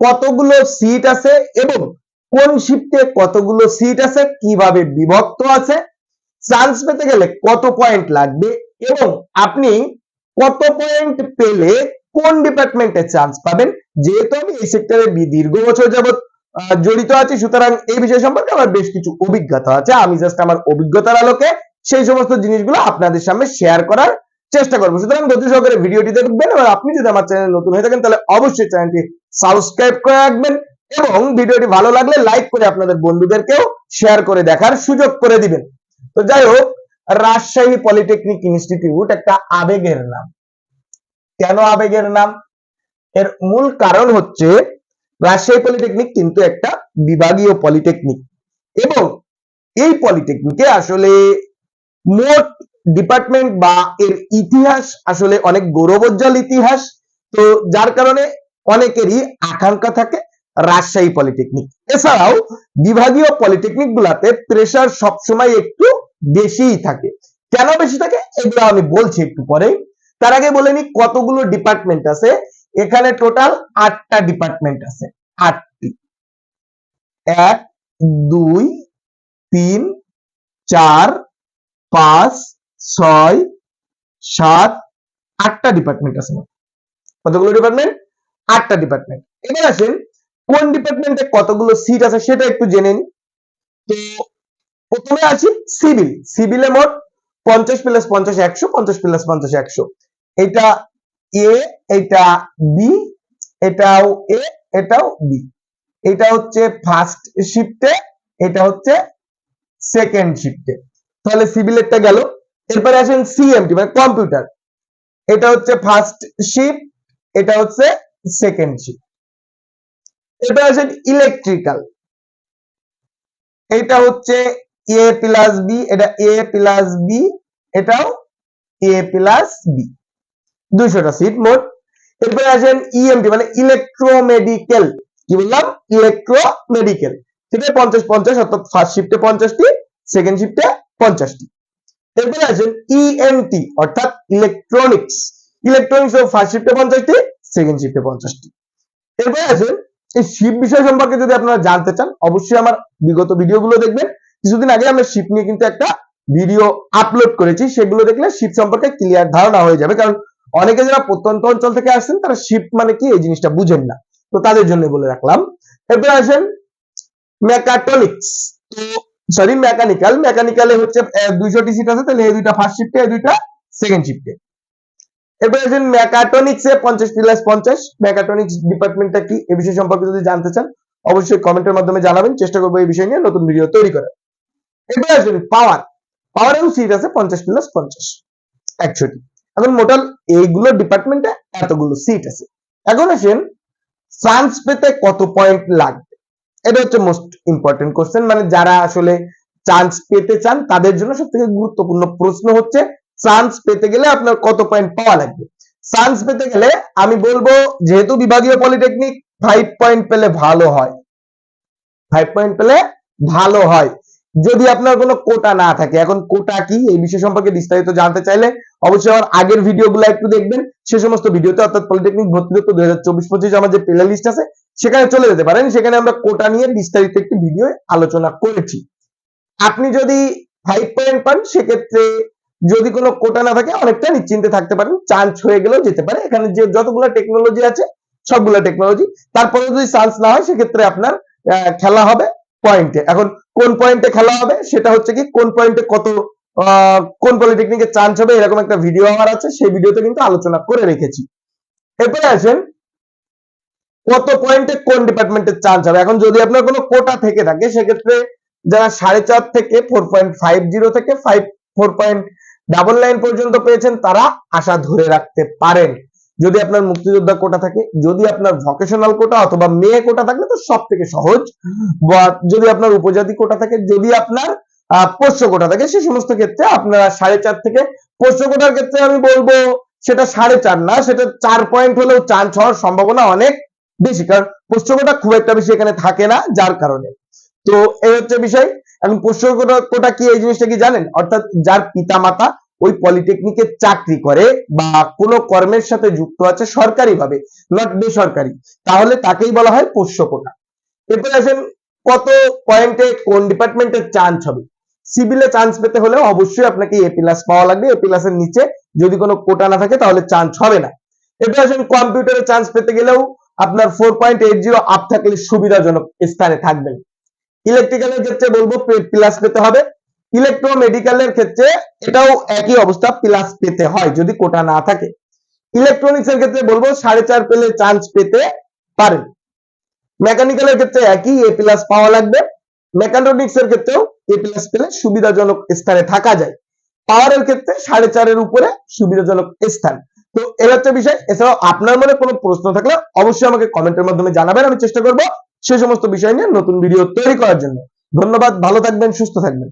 কতগুলো সিট আছে কীভাবে বিভক্ত আছে চান্স পেতে গেলে কত পয়েন্ট লাগবে এবং আপনি কত পয়েন্ট পেলে কোন ডিপার্টমেন্টে চান্স পাবেন, যেহেতু আমি এই সেক্টরে দীর্ঘ বছর যাবত জড়িত আছি। সুতরাং এই বিষয় সম্পর্কে আমার বেশ কিছু অভিজ্ঞতা আছে। আমি জাস্ট আমার অভিজ্ঞতার আলোকে সেই সমস্ত জিনিসগুলো আপনাদের সামনে শেয়ার করার চেষ্টা করব। সুতরাং ধৈর্য সহকারে ভিডিওটি দেখবেন এবং আপনি যদি আমার চ্যানেল নতুন হয়ে থাকেন, তাহলে অবশ্যই চ্যানেলটি সাবস্ক্রাইব করে রাখবেন এবং ভিডিওটি ভালো লাগলে লাইক করে আপনাদের বন্ধুদেরকেও শেয়ার করে দেখার সুযোগ করে দিবেন। তো যাই হোক, রাজশাহী পলিটেকনিক ইনস্টিটিউট একটা আবেগের নাম। কেন আবেগের নাম? এর মূল কারণ হচ্ছে রাজশাহী পলিটেকনিক কিন্তু একটা বিভাগীয় পলিটেকনিক এবং এই পলিটেকনিকে আসলে মোট ডিপার্টমেন্ট বা এর ইতিহাস আসলে অনেক গৌরবোজ্জ্বল ইতিহাস। তো যার কারণে অনেকেরই আকাঙ্ক্ষা থাকে রাজশাহী পলিটেকনিক এছাড়াও বিভাগীয় পলিটেকনিক গুলাতে প্রেশার সবসময় একটু বেশিই থাকে। কেন বেশি থাকে? এগুলো আমি বলছি একটু পরে তার আগে বলে নি কতগুলো ডিপার্টমেন্ট আছে এখানে টোটাল আটটা ডিপার্টমেন্ট আছে। আটটি। এক, দুই, তিন, চার, পাঁচ, ছয়, সাত, আটটা ডিপার্টমেন্ট আছে কতগুলো ডিপার্টমেন্ট আটটা ডিপার্টমেন্ট এবার আসেন, কোন ডিপার্টমেন্টে কতগুলো সিট আছে সেটা একটু জেনে নিই। তো প্রথমে আছি সিভিল সিভিলে মোট পঞ্চাশ প্লাস পঞ্চাশ একশো, পঞ্চাশ প্লাস পঞ্চাশ একশো। এটা এ এটা বি এটাও এ এটাও বি এটা হচ্ছে ফার্স্ট শিফটে এটা হচ্ছে সেকেন্ড শিফটে তাহলে সিভিলেরটা গেল। এরপরে আসেন সিএমটি মানে কম্পিউটার এটা হচ্ছে ফার্স্ট শিফট এটা হচ্ছে সেকেন্ড শিফট এটা আসেন ইলেকট্রিক্যাল এটা হচ্ছে এ প্লাস বি এটা এ প্লাস বি এটাও এ প্লাস বি দুইশোটা সিট মোট। এরপরে আসেন ইএমটি মানে ইলেকট্রোমেডিকেল কি বললাম? ইলেকট্রোমেডিকেল সেটা পঞ্চাশ পঞ্চাশ, অর্থাৎ ফার্স্ট শিফটে পঞ্চাশটি সেকেন্ড শিফটে পঞ্চাশটি। এরপরে আসেন ইএনটি অর্থাৎ ইলেকট্রনিক্স ইলেকট্রনিক্স ফার্স্ট শিফটে পঞ্চাশটি সেকেন্ড শিফটে পঞ্চাশটি। এরপরে আসেন, এই শিপ বিষয় সম্পর্কে যদি আপনারা জানতে চান, অবশ্যই আমার বিগত ভিডিওগুলো দেখবেন। কিছুদিন আগে আমরা শিপ নিয়ে কিন্তু একটা ভিডিও আপলোড করেছি, সেগুলো দেখলে শিপ সম্পর্কে ক্লিয়ার ধারণা হয়ে যাবে। কারণ অনেকে যারা প্রত্যন্ত অঞ্চল থেকে আসছেন, তারা শিপ মানে কি? এই জিনিসটা বুঝেন না। তো তাদের জন্য বলে রাখলাম। এরপরে আসেন মেকাট্রনিক্স তো সরি মেকানিক্যাল মেকানিক্যালে হচ্ছে দুইশোটি সিট আছে, তাহলে এই দুইটা ফার্স্ট শিফটে এই দুইটা সেকেন্ড শিফটে এরপরে আসেন মেকাট্রনিক্সে পঞ্চাশ প্লাস পঞ্চাশ। মেকাট্রনিক্স ডিপার্টমেন্টটা কি? এই বিষয় সম্পর্কে যদি জানতে চান, অবশ্যই কমেন্টের মাধ্যমে জানাবেন। চেষ্টা করব এই বিষয় নিয়ে নতুন ভিডিও তৈরি করার। এরপরে আসেন পাওয়ার পাওয়ারেও সিট আছে, পঞ্চাশ প্লাস পঞ্চাশ। একশোটি এখন মোটাল এইগুলো ডিপার্টমেন্টে এতগুলো সিট আছে। এখন আসেন চান্স পেতে কত পয়েন্ট লাগবে? এটা হচ্ছে মোস্ট ইম্পর্টেন্ট কোশ্চেন মানে যারা আসলে চান্স পেতে চান, তাদের জন্য সব থেকে গুরুত্বপূর্ণ প্রশ্ন হচ্ছে চান্স পেতে গেলে আপনার কত পয়েন্ট পাওয়া লাগবে? চান্স পেতে গেলে আমি বলব, যেহেতু বিভাগীয় পলিটেকনিক ফাইভ পয়েন্ট পেলে ভালো হয়। ফাইভ পয়েন্ট পেলে ভালো হয়। যদি আপনার কোনো কোটা না থাকে, এখন কোটা কি? এই বিষয় সম্পর্কে বিস্তারিত জানতে চাইলে অবশ্যই আমার আগের ভিডিওগুলো একটু দেখবেন। সে সমস্ত ভিডিওতে, অর্থাৎ পলিটেকনিক ভর্তিযুক্ত দুই হাজার চব্বিশ পঁচিশ আমার যে প্লে লিস্ট আছে, সেখানে চলে যেতে পারেন। সেখানে আমরা কোটা নিয়ে বিস্তারিত একটি ভিডিও আলোচনা করেছি। আপনি যদি ফাইভ পয়েন্ট পান, সেক্ষেত্রে যদি কোনো কোটা না থাকে, অনেকটা নিশ্চিন্তে থাকতে পারেন। চান্স হয়ে গেলেও যেতে পারে। এখানে যে যতগুলো টেকনোলজি আছে, সবগুলো টেকনোলজি তারপরে যদি চান্স না হয়, সেক্ষেত্রে আপনার খেলা হবে। পয়েন্টে এখন কোন পয়েন্টে খেলা হবে? সেটা হচ্ছে কি, কোন পয়েন্টে কত কোন পলিটেকনিকে চান্স হবে, এরকম একটা ভিডিও আমার আছে, সেই ভিডিওতে কিন্তু আলোচনা করে রেখেছি। এরপরে আসেন, কত পয়েন্টে কোন ডিপার্টমেন্টে চান্স হবে? এখন যদি আপনার কোনো কোটা থেকে থাকে, সেক্ষেত্রে যারা সাড়ে চার থেকে ফোর পয়েন্ট ফাইভ জিরো থেকে five four point double nine পর্যন্ত পেয়েছেন, তারা আশা ধরে রাখতে পারেন। যদি আপনার মুক্তিযোদ্ধা কোটা থাকে, যদি আপনার ভকেশনাল কোটা অথবা মেয়ে কোটা থাকলে তো সব থেকে সহজ। বা যদি আপনার উপজাতি কোটা থাকে, যদি আপনার পোষ্য কোটা থাকে, সে সমস্ত ক্ষেত্রে আপনারা সাড়ে চার থেকে পোষ্য কোটার ক্ষেত্রে আমি বলব, সেটা সাড়ে চার না, সেটা চার পয়েন্ট হলেও চান্স হওয়ার সম্ভাবনা অনেক বেশি। কারণ পোষ্য কোটা খুব একটা বেশি এখানে থাকে না, যার কারণে। তো এই হচ্ছে বিষয়। এখন পোষ্য কোটা কি, এই জিনিসটা কি জানেন? অর্থাৎ যার পিতামাতা ওই পলিটেকনিকে চাকরি করে বা কোনো কর্মের সাথে যুক্ত আছে সরকারিভাবে নট বেসরকারি। তাহলে তাকেই বলা হয় পোষ্য কোটা। এরপরে আসেন, কত পয়েন্টে কোন ডিপার্টমেন্টের চান্স হবে? সিভিলে চান্স পেতে হলে অবশ্যই আপনাকে এ প্লাস পাওয়া লাগবে। এ প্লাস এর নিচে যদি কোনো কোটা না থাকে, তাহলে চান্স হবে না। এরপরে আসেন কম্পিউটারে চান্স পেতে গেলেও আপনার four point eight zero up থাকলে সুবিধাজনক স্থানে থাকবেন। ইলেকট্রিক্যালের ক্ষেত্রে বলব প্লাস পেতে হবে। ইলেকট্রো মেডিকেলের ক্ষেত্রে এটাও একই অবস্থা প্লাস পেতে হয় যদি কোটা না থাকে। ইলেকট্রনিক্স এর ক্ষেত্রে বলব সাড়ে চার পেলে চান্স পেতে পারেন। মেকানিক্যালের ক্ষেত্রে একই এ প্লাস পাওয়া লাগবে। মেকাট্রনিক্স এর ক্ষেত্রেও এ প্লাস পেলে সুবিধাজনক স্থানে থাকা যায়। পাওয়ারের ক্ষেত্রে সাড়ে চারের উপরে সুবিধাজনক স্থান। তো এর হচ্ছে বিষয়। এছাড়াও আপনার মনে কোনো প্রশ্ন থাকলে অবশ্যই আমাকে কমেন্টের মাধ্যমে জানাবেন। আমি চেষ্টা করব সেই সমস্ত বিষয় নিয়ে নতুন ভিডিও তৈরি করার জন্য। ধন্যবাদ, ভালো থাকবেন, সুস্থ থাকবেন।